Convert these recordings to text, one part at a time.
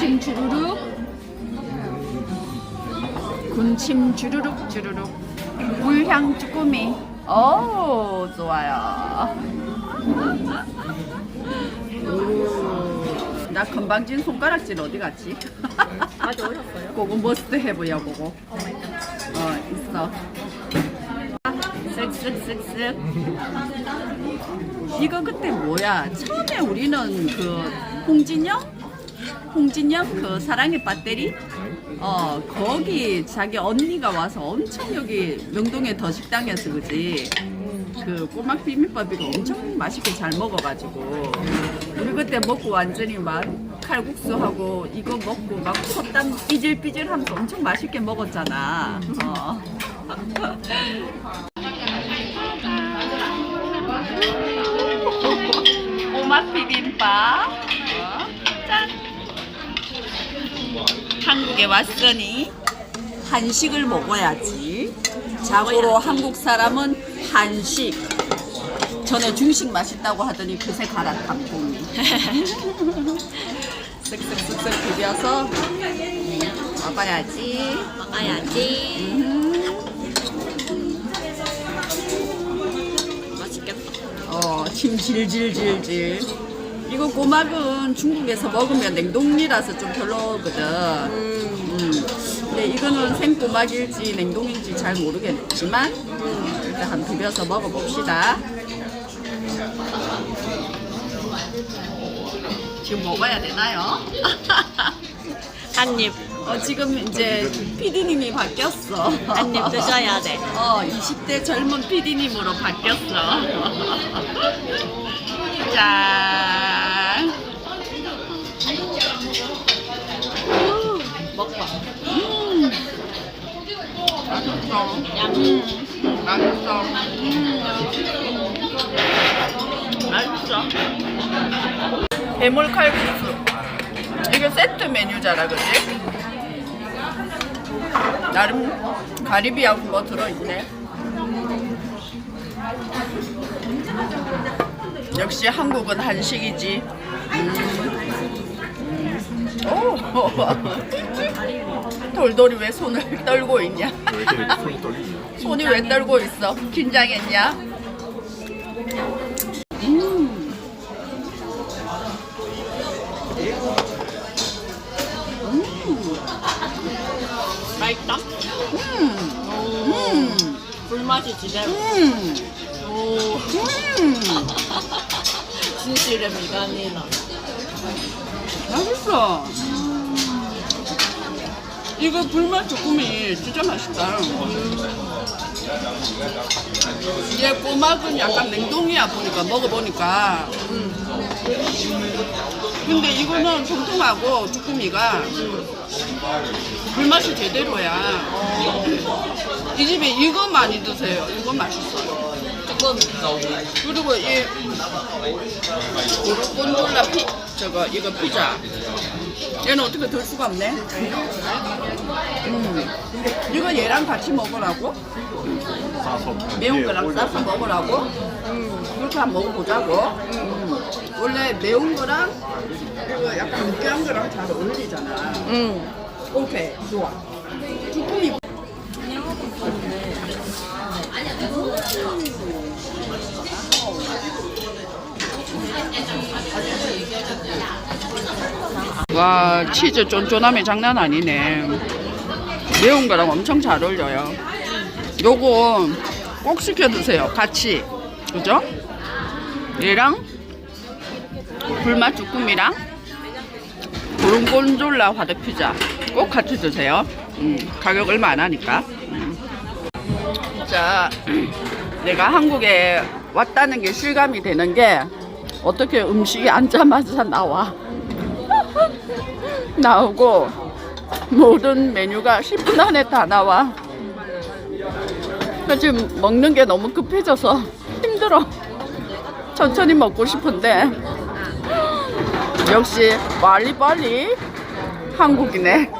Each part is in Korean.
군침 주르륵? 군침 주르륵 주르륵. 물향 쭈꾸미. 오 좋아요. 오, 나 건방진 손가락질 어디 갔지? 아직 오셨어요? 그거 머스트 해보야 그거. 어 있어. 쓱쓱쓱쓱. 이거 그때 뭐야? 처음에 우리는 그 홍진영 홍진영 그 사랑의 배터리 어 거기 자기 언니가 와서 엄청 여기 명동의 더 식당에서 그지 그 꼬막 비빔밥이가 엄청 맛있게 잘 먹어가지고 우리 그때 먹고 완전히 막 칼국수하고 이거 먹고 막 콧땀 삐질삐질하면서 엄청 맛있게 먹었잖아. 어. 꼬막 비빔밥. 한국에 왔으니 한식을 먹어야지. 자고로 한국 사람은 한식. 전에 중식 맛있다고 하더니 그새 가라 닭고기. 쓱쓱쓱쓱 비벼서 먹어야지. 먹어야지. 음. 맛있겠다. 어, 침 질질질질. 이거 꼬막은 중국에서 먹으면 냉동이라서 좀 별로거든. 음. 근데 이거는 생꼬막일지 냉동일지 잘 모르겠지만 일단 한 비벼서 먹어봅시다. 지금 먹어야 되나요? 한 입, 어, 지금 이제 PD님이 바뀌었어. 한 입 드셔야 돼. 어, 20대 젊은 PD님으로 바뀌었어. 짠. 먹봐. 음. 맛있어. 음. 맛있어. 음. 맛있어. 해물 칼국수. 이거 세트 메뉴잖아, 그지? 나름 가리비하고 뭐 들어있네. 역시 한국은 한식이지. 음. 오, 돌돌이 왜 손을 떨고 있냐? 왜 이렇게 손이 왜 떨고 있어? 긴장했냐? 음. 맛있다? 음. 음. 불맛이 지대로. 음. 오, 음. 진실의 미간이나. 맛있어. 이거 불맛 쭈꾸미 진짜 맛있다. 얘 꼬막은 약간 냉동이야 보니까 먹어보니까. 근데 이거는 통통하고 쭈꾸미가 불맛이 제대로야. 이 집에 이거 많이 드세요. 이거 맛있어요. 그리고 이 고르곤졸라 피 저거 이거 피자 얘는 어떻게 들 수가 없네. 음. 이거 얘랑 같이 먹으라고 싸서 매운 거랑 싸서 먹으라고 음. 그렇게 한번 먹어보자고. 음. 원래 매운 거랑 이거 약간 느끼한 거랑 잘 어울리잖아. 응. 오케이 좋아. 쭈꾸미 와 치즈 쫀쫀함이 장난 아니네. 매운 거랑 엄청 잘 어울려요. 요거 꼭 시켜 드세요. 같이. 그죠? 얘랑 불맛 쭈꾸미랑 고른곤졸라 화덕 피자 꼭 같이 드세요. 음, 가격 얼마 안 하니까. 음. 진짜 내가 한국에 왔다는 게 실감이 되는 게 어떻게 음식이 앉자마자 나와? 나오고 모든 메뉴가 10분 안에 다 나와. 그 지금 먹는 게 너무 급해져서 힘들어. 천천히 먹고 싶은데. 역시 빨리빨리 한국이네.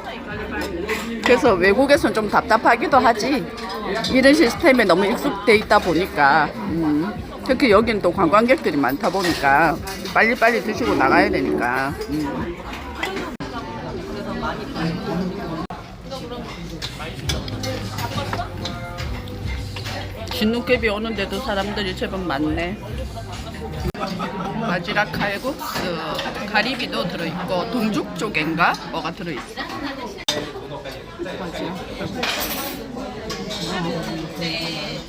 그래서 외국에선 좀 답답하기도 하지. 이런 시스템에 너무 익숙돼 있다 보니까. 음. 특히 여기는 또 관광객들이 많다 보니까 빨리빨리 드시고 나가야 되니까 음. 진눈깨비 오는데도 사람들이 제법 많네. 바지락 칼국수, 가리비도 들어있고 동죽 쪽인가 뭐가 들어있어. 바지락 칼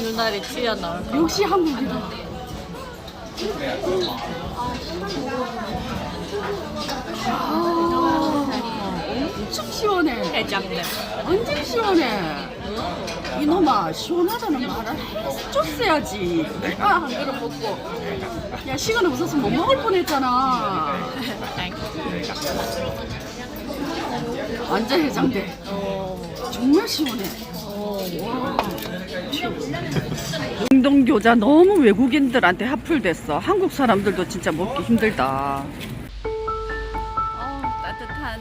눈알이 튀어나올 거. 역시 한국이다. 아, 엄청 시원해. 해장돼. 완전 시원해. 이놈아 시원하다는 말을 해줬어야지. 내가 한 그릇 먹고 야 시간 없어서 못 먹을 뻔 했잖아. 완전 해장돼. 정말 시원해. 영동 교자 너무 외국인들한테 핫플됐어. 한국 사람들도 진짜 먹기 힘들다. 어, 따뜻한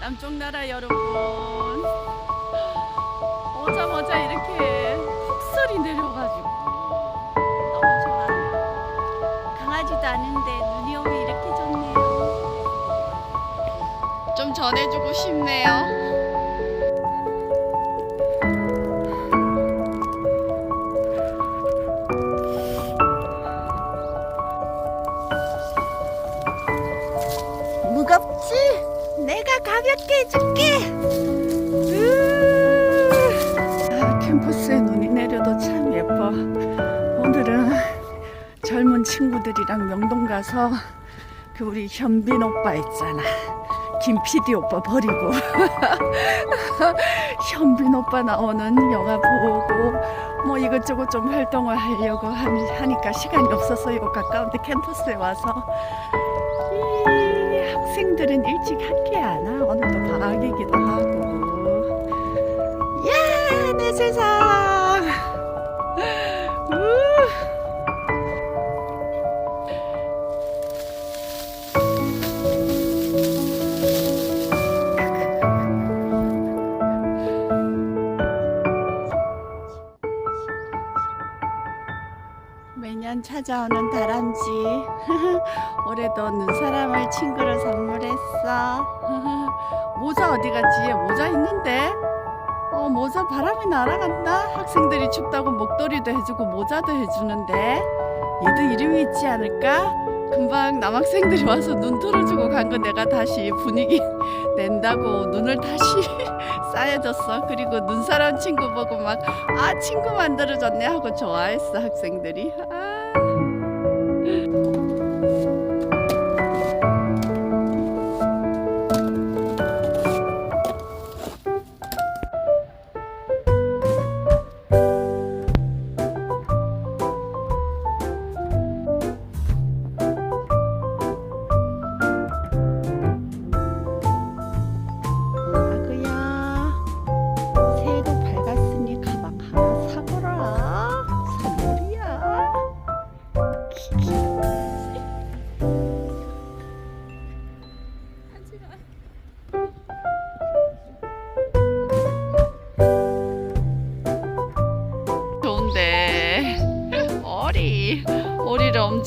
남쪽 나라 여러분. 오자마자 이렇게 폭설이 내려가지고 너무 좋아요. 강하지도 않은데 전해주고 싶네요. 무겁지? 내가 가볍게 해줄게. 으. 아, 캠퍼스에 눈이 내려도 참 예뻐. 오늘은 젊은 친구들이랑 명동 가서 그 우리 현빈 오빠 있잖아. 김 PD 오빠 버리고 현빈 오빠 나오는 영화 보고 뭐 이것저것 좀 활동을 하려고 하니- 하니까 시간이 없어서 요 가까운데 캠퍼스에 와서 이 학생들은 일찍 학교에 안 와. 오늘도 방학이기도 하고. 야, 내 세상. 매년 찾아오는 다람쥐. 올해도 눈 사람을 친구로 선물했어. 모자 어디 갔지? 모자 있는데? 어, 모자 바람이 날아간다. 학생들이 춥다고 목도리도 해주고 모자도 해주는데 얘도 이름이 있지 않을까? 금방 남학생들이 와서 눈 털어주고 간 거 내가 다시 분위기 낸다고 눈을 다시 쌓여줬어. 그리고 눈사람 친구 보고 막 아 친구 만들어줬네 하고 좋아했어 학생들이. 아.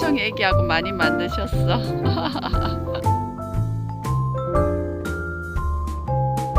엄청 애기하고 많이 만드셨어